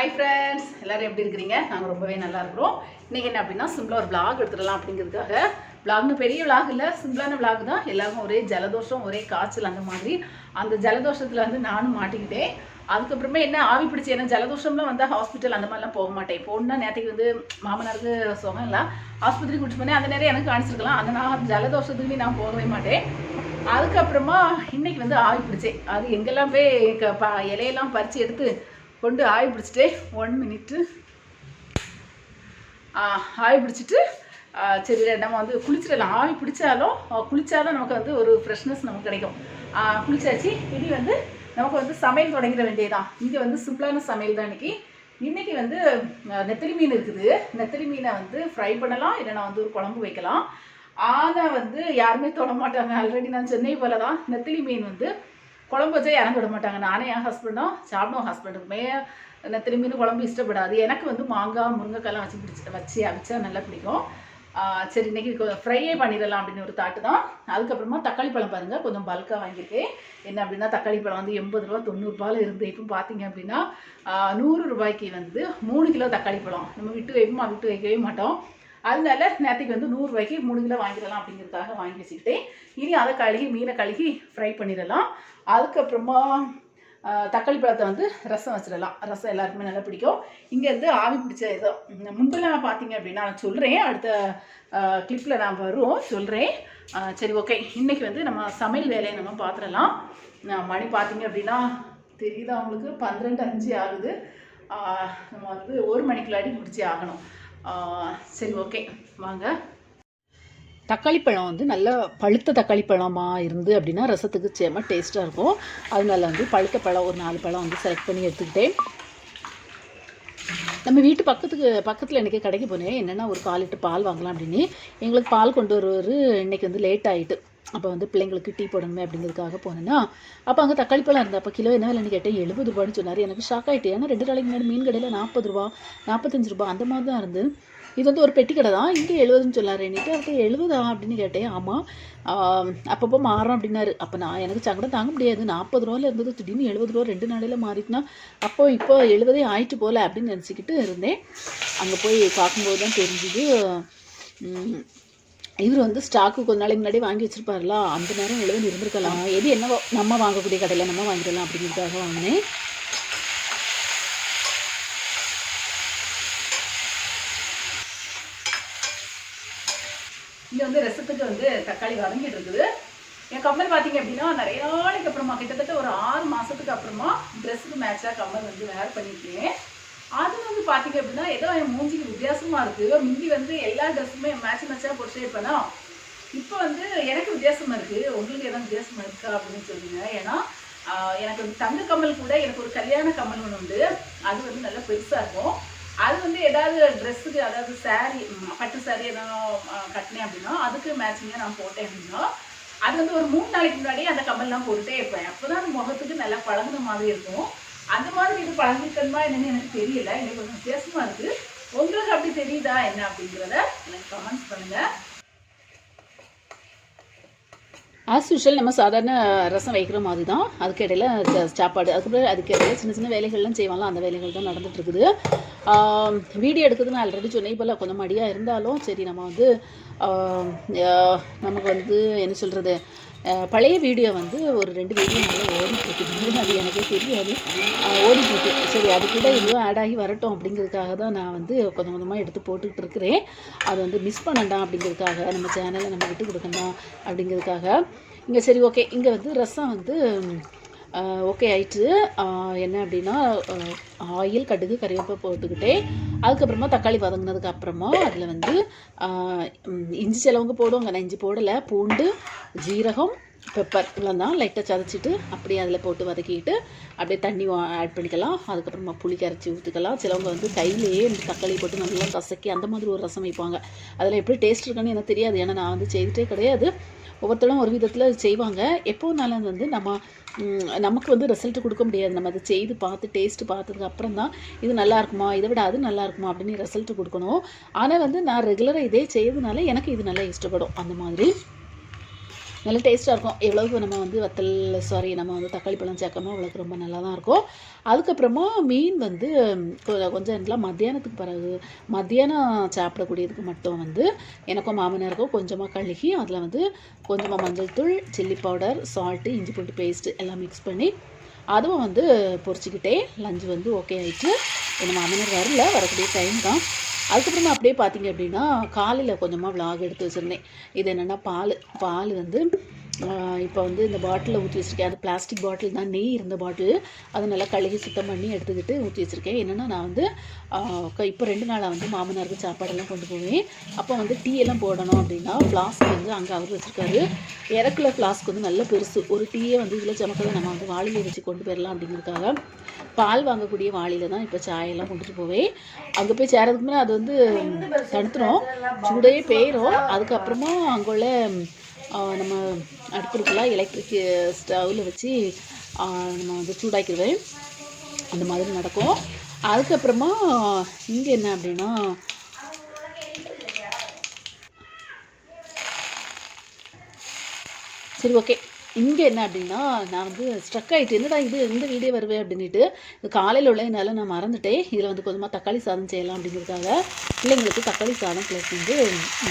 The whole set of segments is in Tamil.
ஹாய் ஃப்ரெண்ட்ஸ் எல்லோரும் எப்படி இருக்கிறீங்க? நாங்கள் ரொம்பவே நல்லா இருக்கிறோம். இன்றைக்கி என்ன அப்படின்னா சிம்பிளாக ஒரு vlog எடுத்துடலாம் அப்படிங்கிறதுக்காக. Vlogனு பெரிய விளாக் இல்லை சிம்பிளான விளாக் தான். எல்லாருக்கும் ஒரே ஜலதோஷம் ஒரே காய்ச்சல் அந்த மாதிரி. அந்த ஜலதோஷத்தில் வந்து நானும் மாட்டிக்கிட்டேன். அதுக்கப்புறமே என்ன ஆவி பிடிச்சி ஏன்னா ஜலதோஷம்லாம் வந்தால் ஹாஸ்பிட்டல் அந்த மாதிரிலாம் போக மாட்டேன். போகணுன்னா நேற்றுக்கு வந்து மாமனாருக்கு சுகம் இல்லை ஆஸ்பத்திரி கூட்டிட்டு போனேன். அந்த நேரம் எனக்கு காணிச்சிருக்கலாம். அந்த நான் ஜலதோஷத்துக்கு நான் போகவே மாட்டேன். அதுக்கப்புறமா இன்னைக்கு வந்து ஆவி பிடிச்சேன். அது எங்கெல்லாம் போய் க- ப- இலையெல்லாம் பறித்து எடுத்து கொண்டு ஆய் பிடிச்சிட்டே ஒன் மினிட்டு ஆய் பிடிச்சிட்டு சரி நம்ம வந்து குளிச்சிடலாம். ஆவி பிடிச்சாலும் ஆ, குளிச்சாலும் நமக்கு வந்து ஒரு ஃப்ரெஷ்னஸ் நமக்கு கிடைக்கும். குளிச்சாச்சு. இனி வந்து நமக்கு வந்து சமையல் தொடங்கிட வேண்டியதுதான். இங்கே வந்து சிம்பிளான சமையல் தான் இன்னைக்கு. இன்றைக்கி வந்து நெத்திலி மீன் இருக்குது. நெத்திலி மீனை வந்து ஃப்ரை பண்ணலாம். இல்லைன்னா வந்து ஒரு குழம்பு வைக்கலாம். ஆனால் வந்து யாருமே தொட மாட்டாங்க. ஆல்ரெடி நான் சென்னை போல தான் நெத்திலி மீன் வந்து குழம்பு வச்சா யாரும் விட மாட்டாங்க. நானே என் ஹஸ்பண்டும் சாப்பிடுவோம் ஹஸ்பண்டுக்குமே நெத்திலி திரும்பின்னு குழம்பு இஷ்டப்படாது. எனக்கு வந்து மாங்காய் முருங்கைக்காய்லாம் வச்சு பிடிச்சி வச்சு அவிச்சா நல்லா பிடிக்கும். சரி இன்னைக்கு ஃப்ரையே பண்ணிடலாம் அப்படின்னு ஒரு தாட்டு தான். அதுக்கப்புறமா தக்காளி பழம் பாருங்கள் கொஞ்சம் பல்காக வாங்கியிருக்கேன். என்ன அப்படின்னா தக்காளி பழம் வந்து எண்பது ரூபா தொண்ணூறுபால இருந்து இப்போ பார்த்தீங்க அப்படின்னா நூறு ரூபாய்க்கு வந்து மூணு கிலோ தக்காளி பழம். நம்ம விட்டு வைப்போமா? விட்டு வைக்கவே மாட்டோம். அதனால நேற்றுக்கு வந்து நூறுரூவாய்க்கு மூணு கிலோ வாங்கிடலாம் அப்படிங்கிறதுக்காக வாங்கி வச்சுக்கிட்டேன். இனி அதை கழுகி மீனை கழுகி ஃப்ரை பண்ணிடலாம். அதுக்கப்புறமா தக்காளி பழத்தை வந்து ரசம் வச்சிடலாம். ரசம் எல்லாருக்குமே நல்லா பிடிக்கும். இங்கேருந்து ஆவி பிடிச்ச இதோ முன்பெல்லாம் பார்த்தீங்க அப்படின்னா நான் சொல்கிறேன் அடுத்த கிளிப்பில் நான் வருவோம். சொல்கிறேன் சரி ஓகே இன்றைக்கி வந்து நம்ம சமையல் வேலையை நம்ம பார்த்துடலாம் மணி பார்த்தீங்க அப்படின்னா தெரியுது அவங்களுக்கு பன்னிரெண்டு அஞ்சு ஆகுது. நம்ம வந்து ஒரு மணிக்குள்ளாடி முடிச்சே ஆகணும். சரி ஓகே. வாங்க. தக்காளி பழம் வந்து நல்லா பழுத்த தக்காளி பழமாக இருந்து அப்படின்னா ரசத்துக்கு சேம டேஸ்ட்டாக இருக்கும். அதனால வந்து பழுத்த பழம் ஒரு நாலு பழம் வந்து செலக்ட் பண்ணி எடுத்துக்கிட்டேன். நம்ம வீட்டு பக்கத்துக்கு பக்கத்தில் இன்றைக்கி கடைக்கு போனேன். என்னென்னா ஒரு கால் லிட்டர் பால் வாங்கலாம் அப்படின்னு. எங்களுக்கு பால் கொண்டு வருவார். இன்றைக்கி வந்து லேட் ஆகிட்டு அப்போ வந்து பிள்ளைங்களுக்கு டீ போடணுமே அப்படிங்கிறதுக்காக போனேன்னா அப்போ அங்கே தக்காளி பழம் இருந்தது. அப்போ கிலோ என்ன விலைன்னு கேட்டேன் எழுபது ரூபான்னு சொன்னார். எனக்கு ஷாக் ஆகிட்டு ஏன்னா ரெண்டு நாளைக்கு முன்னாடி மீன் கடையில் நாற்பது ரூபா நாற்பத்தஞ்சு ரூபா அந்த மாதிரி தான் இருந்து இது வந்து ஒரு பெட்டி கடை தான் இங்கே எழுபதுன்னு சொல்லாரு என்கிட்ட அப்போ எழுபதா அப்படின்னு கேட்டேன். ஆமாம் அப்பப்போ மாறும் அப்படின்னாரு. அப்போ நான் எனக்கு சங்கடம் தாங்க முடியாது. நாற்பது ரூபாயில் இருந்தது திடீர்னு எழுபது ரூபா ரெண்டு நாளையில் மாறிட்டுனா அப்போ இப்போ எழுபதே ஆயிட்டு போகல அப்படின்னு நினச்சிக்கிட்டு இருந்தேன். அங்கே போய் பார்க்கும்போது தான் தெரிஞ்சுது இவர் வந்து ஸ்டாக்கு கொஞ்ச நாளைக்கு முன்னாடி வாங்கி வச்சிருப்பாருல அந்த நேரம் எழுபது இருந்திருக்கலாம். எது என்னவோ நம்ம வாங்கக்கூடிய கடையில் நம்ம வாங்கிடலாம் அப்படிங்கிறதுக்காக வாங்கினேன். இங்கே வந்து ரசத்துக்கு வந்து தக்காளி வதங்கிட்டு இருக்குது. என் கம்மல் பார்த்தீங்க அப்படின்னா நிறைய நாளைக்கு அப்புறமா கிட்டத்தட்ட ஒரு ஆறு மாதத்துக்கு அப்புறமா ட்ரெஸ்ஸுக்கு மேட்சாக கம்மல் வந்து வேர் பண்ணியிருக்கேன். அது வந்து பார்த்தீங்க அப்படின்னா ஏதோ என் மூஞ்சிக்கு வித்தியாசமாக இருக்குது முந்தி வந்து எல்லா ட்ரெஸ்ஸுமே மேட்ச் மேட்சாக போட்டு இருப்பேனா இப்போ வந்து எனக்கு வித்தியாசமாக இருக்குது உங்களுக்கு எதாவது வித்தியாசமாக இருக்கா அப்படின்னு சொல்லுங்க. ஏன்னா எனக்கு வந்து தங்க கம்மல் கூட எனக்கு ஒரு கல்யாண கம்மல் ஒன்று உண்டு. அது வந்து நல்லா பெருசாக இருக்கும். அது வந்து ஏதாவது ட்ரெஸ்ஸுக்கு அதாவது saree பட்டு saree ஏதாவது கட்டினேன் அப்படின்னா அதுக்கு மேட்சிங்காக நான் போட்டேன் அப்படின்னா அது வந்து ஒரு மூணு நாளைக்கு முன்னாடி அந்த கம்மல்லாம் போட்டுட்டே இருப்பேன். அப்போ தான் அந்த முகத்துக்கு நல்லா பழகுன மாதிரி இருக்கும். அந்த மாதிரி இது பழகிக்கணுமா என்னன்னு எனக்கு தெரியல. எனக்கு கொஞ்சம் வித்தியாசமாக இருக்குது உங்களுக்கு அப்படி தெரியுதா என்ன அப்படிங்கிறத எனக்கு கமெண்ட்ஸ் பண்ணுங்கள் ஆஸ் யூஷுவல் நம்ம சாதாரண ரசம் வைக்கிற மாதிரி தான் அதுக்கு இடையில சாப்பாடு அதுக்கப்புறம் அதுக்கு இடையில சின்ன சின்ன வேலைகள்லாம் செய்வாங்களோ அந்த வேலைகள் தான் நடந்துகிட்ருக்குது இருக்குது வீடியோ எடுக்கிறது நான் ஆல்ரெடி சொன்னேன். போல் கொஞ்சம் மடியாக இருந்தாலும் சரி நம்ம வந்து நமக்கு வந்து என்ன சொல்கிறது பழைய வீடியோ வந்து ஒரு ரெண்டு வீடியோ நல்லா ஓடிட்டுருக்கு அது எனக்கே தெரியாது. ஓடிட்டுருக்கு சரி அது கூட இதுவும் ஆட் ஆகி வரட்டும் அப்படிங்கிறதுக்காக தான் நான் வந்து கொஞ்சம் கொஞ்சமாக எடுத்து போட்டுக்கிட்டு இருக்கிறேன். அது வந்து மிஸ் பண்ணண்டாம் அப்படிங்கிறதுக்காக நம்ம சேனலை நம்ம விட்டு கொடுக்கணும் அப்படிங்கிறதுக்காக. இங்கே சரி ஓகே இங்கே வந்து ரசம் வந்து ஓகே ஆயிட்டு என்ன அப்படின்னா ஆயில் கடுகு கறிவேப்பை போட்டுக்கிட்டே அதுக்கப்புறமா தக்காளி வதங்கினதுக்கு அப்புறமா அதில் வந்து இஞ்சி சிலவங்க போடுவாங்க. நான் இஞ்சி போடலை. பூண்டு ஜீரகம் பெப்பர் இவ்வளோ தான். லைட்டாக சதைச்சிட்டு அப்படியே அதில் போட்டு வதக்கிட்டு அப்படியே தண்ணி ஆட் பண்ணிக்கலாம். அதுக்கப்புறமா புளி கரைச்சி ஊற்றிக்கலாம் சிலவங்க வந்து கையிலேயே இந்த தக்காளி போட்டு நல்லா கசக்கி அந்த மாதிரி ஒரு ரசம் வைப்பாங்க. அதில் எப்படி டேஸ்ட் இருக்குன்னு எனக்கு தெரியாது. ஏன்னா நான் வந்து செய்துட்டே கிடையாது. ஒவ்வொருத்தரும் ஒரு விதத்தில் செய்வாங்க. எப்போனாலும் வந்து நம்ம நமக்கு வந்து ரிசல்ட் கொடுக்க முடியாது. நம்ம அதை செய்து பார்த்து டேஸ்ட் பார்த்ததுக்கு அப்புறம் தான் இது நல்லா இருக்குமா இதை விட அது நல்லா இருக்குமா அப்படின்னு ரிசல்ட் கொடுக்கணும். ஆனால் வந்து நான் ரெகுலராக இதே செய்யறதுனால எனக்கு இது நல்லா இஷ்டப்படும். அந்த மாதிரி. நல்ல டேஸ்ட்டாக இருக்கும். எவ்வளவுக்கு நம்ம வந்து வத்தல் சாரி நம்ம வந்து தக்காளி பழம் சேர்க்காம அவ்வளோக்கு ரொம்ப நல்லா தான் இருக்கும். அதுக்கப்புறமா மீன் வந்து கொஞ்சம் நேரத்தில் மத்தியானத்துக்கு பிறகு மத்தியானம் சாப்பிடக்கூடியதுக்கு மட்டும் வந்து எனக்கும் மாமனாருக்கும் கொஞ்சமாக கழுகி அதில் வந்து கொஞ்சமாக மஞ்சள் தூள் சில்லி பவுடர் சால்ட்டு இஞ்சி பூண்டு பேஸ்ட்டு எல்லாம் மிக்ஸ் பண்ணி அதுவும் வந்து பொரிச்சிக்கிட்டே லஞ்சு வந்து ஓகே ஆயிடுச்சு நம்ம மாமனார் வரல வரக்கூடிய டைம் தான். அதுக்கப்புறமா அப்படியே பார்த்தீங்க அப்படின்னா காலையில் கொஞ்சமாக vlog எடுத்து வச்சுருந்தேன். இது என்னென்னா பால். பால் வந்து இப்போ வந்து இந்த பாட்டிலில் ஊற்றி வச்சுருக்கேன். அது பிளாஸ்டிக் பாட்டில் தான் நெய் இருந்த பாட்டில் அது நல்லா கழுகி சுத்தம் பண்ணி எடுத்துக்கிட்டு ஊற்றி வச்சுருக்கேன். என்னென்னா நான் வந்து இப்போ ரெண்டு நாளாக வந்து மாமனாருக்கு சாப்பாடெல்லாம் கொண்டு போவேன். அப்போ வந்து டீ எல்லாம் போடணும் அப்படின்னா ஃப்ளாஸ்க் வந்து அங்கே அவர் வச்சுருக்காரு. இறக்குல ஃப்ளாஸ்க் வந்து நல்ல பெருசு. ஒரு டீயே வந்து இதில் சமக்கதை நம்ம வந்து வாளியில் வச்சு கொண்டு போயிடலாம் அப்படிங்கிறதுக்காக பால் வாங்கக்கூடிய வாளியில் தான் இப்போ சாயெல்லாம் கொண்டுட்டு போவேன். அங்கே போய் சேரதுக்கு அது வந்து தடுத்துரும். சூடே பெயரும். அதுக்கப்புறமா அங்கே உள்ள நம்ம அடுப்பு இருக்குல்ல எலக்ட்ரிக் ஸ்டவ்வில் வச்சு நம்ம வந்து சூடாக்கிடுவேன். அந்த மாதிரி நடக்கும். அதுக்கப்புறமா இங்கே என்ன அப்படின்னா சரி ஓகே இங்கே என்ன அப்படின்னா நான் வந்து ஸ்ட்ரக் ஆகிட்டு என்னடா இது? இந்த வீடியோ வருவேன் அப்படின்ட்டு காலையில் உள்ள என்னால் நான் மறந்துட்டேன். இதில் வந்து கொஞ்சமாக தக்காளி சாதம் செய்யலாம் அப்படிங்கிறதுக்காக. பிள்ளைங்களுக்கு தக்காளி சாதம் ப்ளஸ் வந்து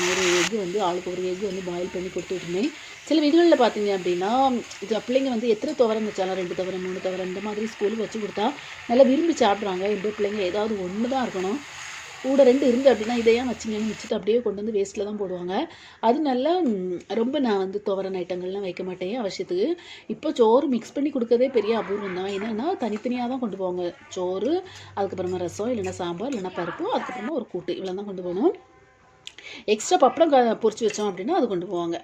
ஒரு எக் வந்து ஆளுக்கு ஒரு எக் வந்து பாயில் பண்ணி கொடுத்து விட்டுருந்தேன் சில வீடுகளில் பார்த்தீங்க அப்படின்னா இது பிள்ளைங்க வந்து எத்தனை துவரம் வச்சாலும் ரெண்டு துவரம் மூணு துவரம் இந்த மாதிரி ஸ்கூலுக்கு வச்சு கொடுத்தா நல்லா விரும்பி சாப்பிட்றாங்க. இந்த பிள்ளைங்க ஏதாவது ஒன்று தான் இருக்கணும். கூட ரெண்டு இருந்து அப்படின்னா இதையே வச்சிங்கன்னு வச்சுட்டு அப்படியே கொண்டு வந்து வேஸ்ட்டில் தான் போடுவாங்க. அதனால நல்லா ரொம்ப நான் வந்து துவரன் ஐட்டங்கள்லாம் வைக்க மாட்டேன் அவசியத்துக்கு? இப்போ சோறு மிக்ஸ் பண்ணி கொடுக்கறதே பெரிய அபூர்வம் தான். என்னென்னா தனித்தனியாக தான் கொண்டு போவாங்க. சோறு அதுக்கப்புறமா ரசம் இல்லைன்னா சாம்பார் இல்லைன்னா பருப்பு அதுக்கப்புறமா ஒரு கூட்டு. இவ்வளோ தான் கொண்டு போகணும். எக்ஸ்ட்ரா பப்படம் க பொரிச்சு வச்சோம் அப்படின்னா அது கொண்டு போவாங்க.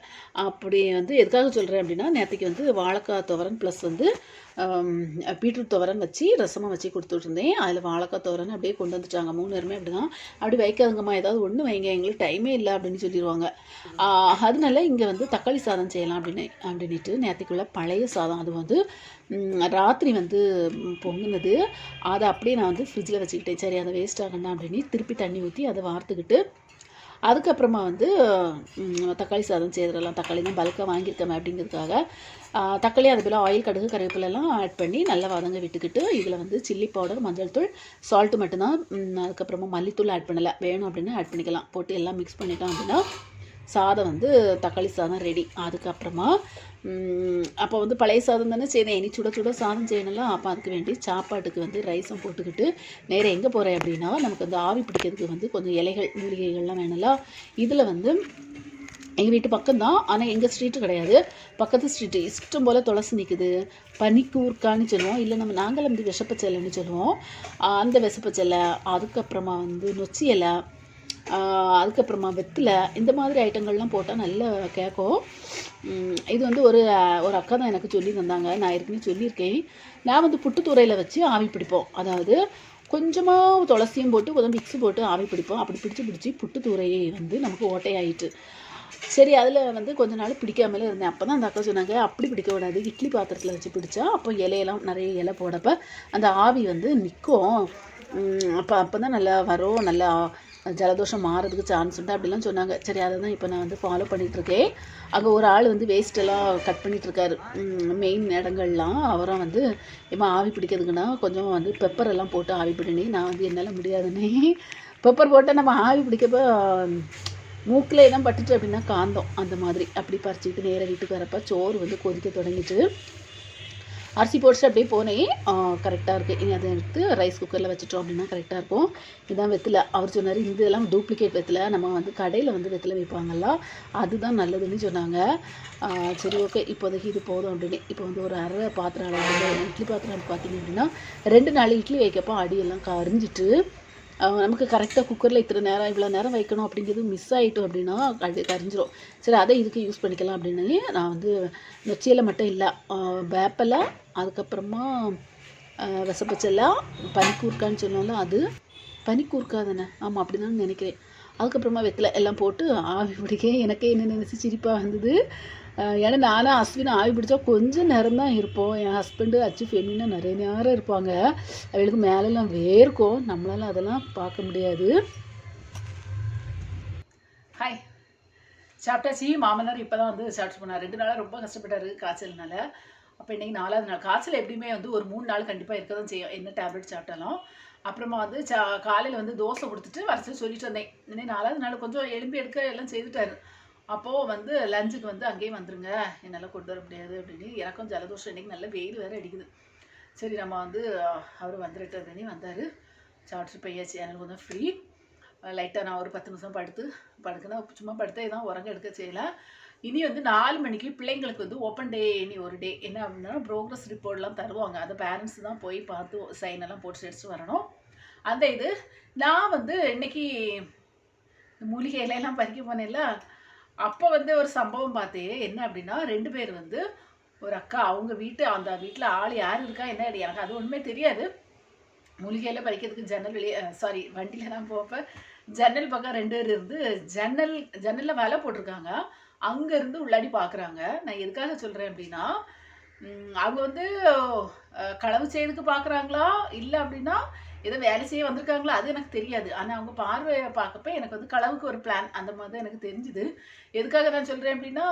அப்படி வந்து எதுக்காக சொல்கிறேன் அப்படின்னா நேற்றுக்கு வந்து வாழைக்காய் துவரன் ப்ளஸ் வந்து பீட்ரூட் துவரன் வச்சு ரசமாக வச்சு கொடுத்துட்ருந்தேன். அதில் வாழைக்காய் துவரன் அப்படியே கொண்டு வந்துட்டாங்க. மூணு பேருமே அப்படி தான் அப்படி வைக்காதுங்கம்மா ஏதாவது ஒன்று வைங்க. எங்களுக்கு டைமே இல்லை அப்படின்னு சொல்லிடுவாங்க அதனால இங்கே வந்து தக்காளி சாதம் செய்யலாம் அப்படின்னு அப்படின்ட்டு நேற்றுக்குள்ள பழைய சாதம். அது வந்து ராத்திரி வந்து பொங்குனது. அதை அப்படியே நான் வந்து ஃப்ரிட்ஜில் வச்சுக்கிட்டேன். சரி அதை வேஸ்ட் ஆகணும் அப்படின்னு திருப்பி தண்ணி ஊற்றி அதை வார்த்துக்கிட்டு அதுக்கப்புறமா வந்து தக்காளி சாதம் செய்கிறதெல்லாம் தக்காளி தான் பல்காக வாங்கியிருக்கோமே அப்படிங்கிறதுக்காக. தக்காளி அது போல் ஆயில் கடுகு கருவேப்பிலெல்லாம் ஆட் பண்ணி நல்லா வதங்க விட்டுக்கிட்டு இதில் வந்து சில்லி பவுடர் மஞ்சள் தூள் சால்ட்டு மட்டும்தான் அதுக்கப்புறமா மல்லித்தூள் ஆட் பண்ணலை. வேணும் அப்படின்னா ஆட் பண்ணிக்கலாம். போட்டு எல்லாம் மிக்ஸ் பண்ணிட்டோம் அப்படின்னா சாதம் வந்து தக்காளி சாதம் ரெடி அதுக்கப்புறமா அப்போ வந்து பழைய சாதம் தானே செய்தேன் இனி சுட சுட சாதம் செய்யணும்ல அப்போ அதுக்கு வேண்டி சாப்பாட்டுக்கு வந்து ரைஸும் போட்டுக்கிட்டு நேராக எங்கே போகிறேன் அப்படின்னா நமக்கு வந்து ஆவி பிடிக்கிறதுக்கு வந்து கொஞ்சம் இலைகள் மூலிகைகள்லாம் வேணும்ல இதில் வந்து எங்கள் வீட்டு பக்கம் தான் ஆனால் எங்கள் ஸ்ட்ரீட்டு கிடையாது. பக்கத்து ஸ்ட்ரீட்டு. இஷ்டம் போல் துளசி நிற்குது பனிக்கூர்க்கான்னு சொல்லுவோம். இல்லை நம்ம நாங்களும் வந்து விஷப்பச்சலைன்னு சொல்லுவோம். அந்த விஷப்பச்சலை அதுக்கப்புறமா வந்து நொச்சி இலை அதுக்கப்புறமா வெத்தலை இந்த மாதிரி ஐட்டங்கள்லாம் போட்டால் நல்லா கேட்கும். இது வந்து ஒரு ஒரு அக்கா தான் எனக்கு சொல்லி தந்தாங்க. நான் ஏற்கனவே சொல்லியிருக்கேன். நான் வந்து புட்டுத்துறையில் வச்சு ஆவி பிடிப்போம். அதாவது கொஞ்சமாக துளசியும் போட்டு கொஞ்சம் மிக்ஸி போட்டு ஆவி பிடிப்போம். அப்படி பிடிச்சி பிடிச்சி புட்டுத்துறையை வந்து நமக்கு ஓட்டையாயிட்டு. சரி அதில் வந்து கொஞ்ச நாள் பிடிக்காமலே இருந்தேன். அப்போ தான் அந்த அக்கா சொன்னாங்க அப்படி பிடிக்க விடாது இட்லி பாத்திரத்தில் வச்சு பிடிச்சா அப்போ இலையெல்லாம் நிறைய இலை போடப்ப அந்த ஆவி வந்து நிற்கும் அப்போ அப்போ தான் நல்லா வரும். நல்லா ஜலதோஷம் மாறதுக்கு சான்ஸ் உண்டு அப்படிலாம் சொன்னாங்க. சரி அதை தான் இப்போ நான் வந்து ஃபாலோ பண்ணிகிட்ருக்கேன் அங்கே ஒரு ஆள் வந்து வேஸ்ட்டெல்லாம் கட் பண்ணிகிட்ருக்காரு மெயின் இடங்கள்லாம். அவரும் வந்து இப்போ ஆவி பிடிக்கிறதுக்குன்னா கொஞ்சம் வந்து பெப்பர் எல்லாம் போட்டு ஆவி பிடினே நான் வந்து என்னால் முடியாதுன்னே. பெப்பர் போட்டால் நம்ம ஆவி பிடிக்கப்போ மூக்கில் எல்லாம் பட்டுச்சு அப்படின்னா காந்தம். அந்த மாதிரி. அப்படி பறிச்சுக்கிட்டு நேராக வீட்டுக்கு வரப்போ சோறு வந்து கொதிக்க தொடங்கிட்டு அரிசி போட்டு அப்படியே போனேன் கரெக்டாக இருக்குது இனி அதை எடுத்து ரைஸ் குக்கரில் வச்சுட்டோம் அப்படின்னா கரெக்டாக இருக்கும். இதுதான் வெத்திலை. அவர் சொன்னார் இதெல்லாம் டூப்ளிகேட் வெத்திலை. நம்ம வந்து கடையில் வந்து வெத்திலை வைப்பாங்கல்ல. அதுதான் நல்லதுன்னு சொன்னாங்க. சரி ஓகே இப்போதைக்கு இது போதும் அப்படின்னு. இப்போ வந்து ஒரு அரை பாத்திரம் அளவு இட்லி பாத்திரம் பார்த்தீங்க அப்படின்னா ரெண்டு நாள் இட்லி வைக்கப்போ அடியெல்லாம் கரிஞ்சிட்டு நமக்கு கரெக்டாக குக்கரில் இத்தனை நேரம் இவ்வளோ நேரம் வைக்கணும் அப்படிங்கிறது மிஸ் ஆகிட்டோம் அப்படின்னா அது கரைஞ்சிரும் சரி அதை இதுக்கு யூஸ் பண்ணிக்கலாம் அப்படின்னாலே நான் வந்து நொச்சியில் மட்டும் இல்லை வேப்பலை அதுக்கப்புறமா அஹ் பனிக்கூர்க்கான்னு சொல்லுவோம்ல அது. பனிக்கூர்க்கா தானே? ஆமாம் அப்படி தான் நினைக்கிறேன். அதுக்கப்புறமா வெத்தலை எல்லாம் போட்டு ஆவி பிடிக்க எனக்கே என்ன நினச்சி சிரிப்பாக வந்தது. ஏன்னா நானும் அஸ்வினும் ஆவி பிடிச்சா கொஞ்சம் நேரம் தான் இருப்போம் என் ஹஸ்பண்டு அச்சு ஃபெமினா நிறைய நேரம் இருப்பாங்க அவளுக்கு மேலெல்லாம் வேர்க்கும் நம்மளால அதெல்லாம் பார்க்க முடியாது ஹாய் சாப்பிட்டாச்சு மாமனார் இப்போ தான் வந்து சாப்பிட்டு போனார் ரெண்டு நாளாக ரொம்ப கஷ்டப்பட்டார் காய்ச்சல்னால அப்போ இன்றைக்கி நாலாவது நாள் காய்ச்சல் எப்படியுமே வந்து ஒரு மூணு நாள் கண்டிப்பாக இருக்க தான் செய்யும் என்ன டேப்லெட் சாப்பிட்டாலும் அப்புறமா வந்து சா காலையில் வந்து தோசை கொடுத்துட்டு வர சொல்லிட்டு வந்தேன் இன்னைக்கு நாலாவது நாள் கொஞ்சம் எலும்பி எடுக்க எல்லாம் செய்துட்டாரு அப்போது வந்து லஞ்சுக்கு வந்து அங்கேயே வந்துருங்க. என்னால் கொண்டு வர முடியாது அப்படின்னு எனக்கும் ஜலதோஷம் இன்றைக்கி நல்ல வெயில் வேறு அடிக்குது. சரி நம்ம வந்து அவர் வந்துட்டு அப்படின்னு வந்தார். சாப்பிட்டு பையாச்சு. எனக்கு கொஞ்சம் ஃப்ரீ லைட்டாக நான் ஒரு பத்து நிமிஷம் படுத்து படுக்கணும். சும்மா படுத்தே தான் உரங்க எடுக்க செய்யலாம் இனி வந்து நாலு மணிக்கு பிள்ளைங்களுக்கு வந்து ஓப்பன் டே இனி ஒரு டே என்ன அப்படின்னா ப்ரோக்ரஸ் ரிப்போர்ட்லாம் தருவாங்க. அந்த பேரண்ட்ஸ் தான் போய் பார்த்து சைன் எல்லாம் போட்டு எடுத்து வரணும். அந்த இது நான் வந்து இன்னைக்கு மூலிகை இலையெல்லாம் பறிக்க போனேன்ல. அப்போ வந்து ஒரு சம்பவம் பார்த்தே என்ன அப்படின்னா ரெண்டு பேர் வந்து ஒரு அக்கா அவங்க வீட்டு அந்த வீட்டில் ஆள் யார் இருக்கா என்ன எனக்கு அது ஒன்றுமே தெரியாது. மூலிகையில பறிக்கிறதுக்கு ஜன்னல் வெளியே சாரி வண்டியில் தான் போப்ப ஜன்னல் பக்கம் ரெண்டு பேர் இருந்து ஜன்னல் ஜன்னலில் வலை போட்டிருக்காங்க. அங்கேருந்து உள்ளாடி பார்க்குறாங்க நான் எதுக்காக சொல்கிறேன் அப்படின்னா அவங்க வந்து களவு செய்யறதுக்கு பார்க்குறாங்களா இல்லை அப்படின்னா ஏதோ வேலை செய்ய வந்திருக்காங்களோ அது எனக்கு தெரியாது. ஆனால் அவங்க பார்வையை பார்க்கப்ப எனக்கு வந்து களவுக்கு ஒரு பிளான் அந்த மாதிரி தான் எனக்கு தெரிஞ்சுது. எதுக்காக நான் சொல்கிறேன் அப்படின்னா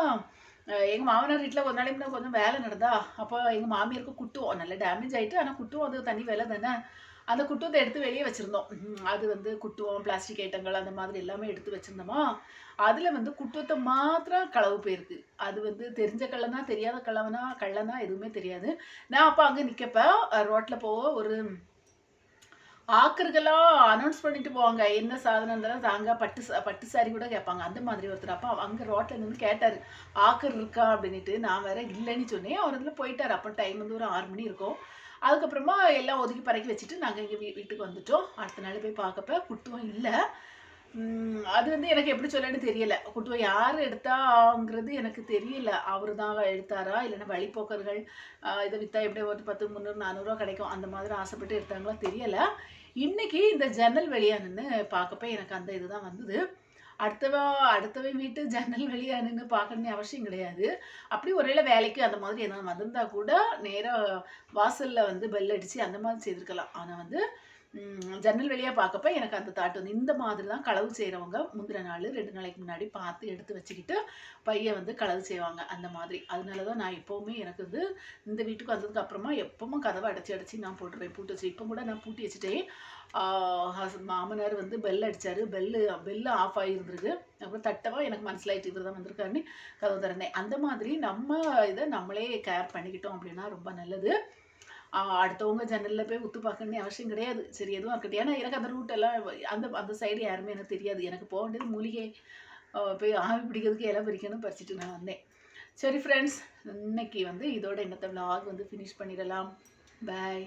எங்கள் மாமனார் வீட்டில் ஒரு நாளைக்கு நான் கொஞ்சம் வேலை நடந்தா அப்போ எங்கள் மாமியாருக்கு குட்டுவோம். நல்ல டேமேஜ் ஆகிட்டு ஆனால் குட்டுவோம் அது தனி வேலை தானே. அந்த குட்டுவத்தை எடுத்து வெளியே வச்சுருந்தோம். அது வந்து குட்டுவோம் பிளாஸ்டிக் ஐட்டங்கள் அந்த மாதிரி எல்லாமே எடுத்து வச்சுருந்தோமா? அதில் வந்து குட்டுவத்தை மாத்திரம் களவு போயிருக்கு. அது வந்து தெரிஞ்ச கள்ளனா தெரியாத கள்ளவனா கள்ளனா எதுவுமே தெரியாது. நான் அப்போ அங்கே நிற்கப்ப ரோட்டில் போக ஒரு ஆக்கர்களாக அனௌன்ஸ் பண்ணிட்டு போவாங்க. என்ன சாதனம் இருந்தாலும் தாங்க பட்டு சா- பட்டு சாரி கூட கேட்பாங்க. அந்த மாதிரி ஒருத்தர். அப்போ அங்கே ரோட்டில் நின்று கேட்டார் ஆக்கர் இருக்கா? அப்படின்ட்டு நான் வேற இல்லைன்னு சொன்னேன். அவர் இதில் போயிட்டார். அப்போ டைம் வந்து ஒரு ஆறு மணி இருக்கும். அதுக்கப்புறமா எல்லாம் ஒதுக்கி பறக்கி வச்சுட்டு நாங்கள் இங்கே வீட்டுக்கு வந்துட்டோம். அடுத்த நாள் போய் பார்க்கப்ப குட்டுவோம் இல்லை. அது வந்து எனக்கு எப்படி சொல்லணும்னு தெரியல. குட்டுவம் யார் எடுத்தாங்கிறது எனக்கு தெரியல. அவர் தான் எடுத்தாரா? இல்லைன்னா வழிப்போக்கர்கள் இதை விற்றா எப்படி ஒரு பத்து முந்நூறு நானூறுரூவா கிடைக்கும்? அந்த மாதிரி ஆசைப்பட்டு எடுத்தாங்களா தெரியல. இன்னைக்கு இந்த ஜன்னல் வெளியா நின்று பார்க்கப்ப எனக்கு அந்த இதுதான் வந்தது. அடுத்தவ அடுத்தவன் வீட்டு ஜன்னல் வெளியா நின்று பார்க்கணும்னு அவசியம் கிடையாது. அப்படி ஒருவேளை வேலைக்கு அந்த மாதிரி எதாவது வந்திருந்தா கூட நேராக வாசலில் வந்து பெல் அடித்து அந்த மாதிரி செய்திருக்கலாம். ஆனால் வந்து ஜன்னல் வழியாக பார்க்கப்ப எனக்கு அந்த தாட் வந்து இந்த மாதிரி தான் களவு செய்கிறவங்க முந்தின நாள் ரெண்டு நாளைக்கு முன்னாடி பார்த்து எடுத்து வச்சுக்கிட்டு பையன் வந்து களவு செய்வாங்க அந்த மாதிரி. அதனால தான் நான் எப்போவுமே எனக்கு வந்து இந்த வீட்டுக்கு வந்ததுக்கு அப்புறமா எப்பவும் கதவை அடைச்சி அடைச்சி நான் போட்டுருவேன் பூட்டி வச்சு. இப்போ கூட நான் பூட்டி வச்சுட்டேன். மாமனார் வந்து பெல் அடித்தார் பெல்லு பெல்லு ஆஃப் ஆகிருந்திருக்கு அப்புறம் தட்டவா எனக்கு மனசிலாயிட்டு இவர் தான் வந்திருக்காருன்னு கதவு திறந்தேன். அந்த மாதிரி நம்ம இதை நம்மளே கேர் பண்ணிக்கிட்டோம் அப்படின்னா ரொம்ப நல்லது. அடுத்தவங்க ஜன்னலில் போய் உத்து பார்க்கணும்னு அவசியம் கிடையாது. சரி எதுவும் இருக்கட்டும். ஏன்னா எனக்கு அந்த ரூட்டெல்லாம் அந்த அந்த சைடு யாருமே எனக்கு தெரியாது. எனக்கு போக வேண்டியது மூலிகை. போய் ஆவி பிடிக்கிறதுக்கு இலை பிடிக்கணும் பறிச்சுட்டு நான் வந்தேன். சரி ஃப்ரெண்ட்ஸ் இன்னைக்கு வந்து இதோட என்னத்தை vlog வந்து ஃபினிஷ் பண்ணிடலாம். பாய்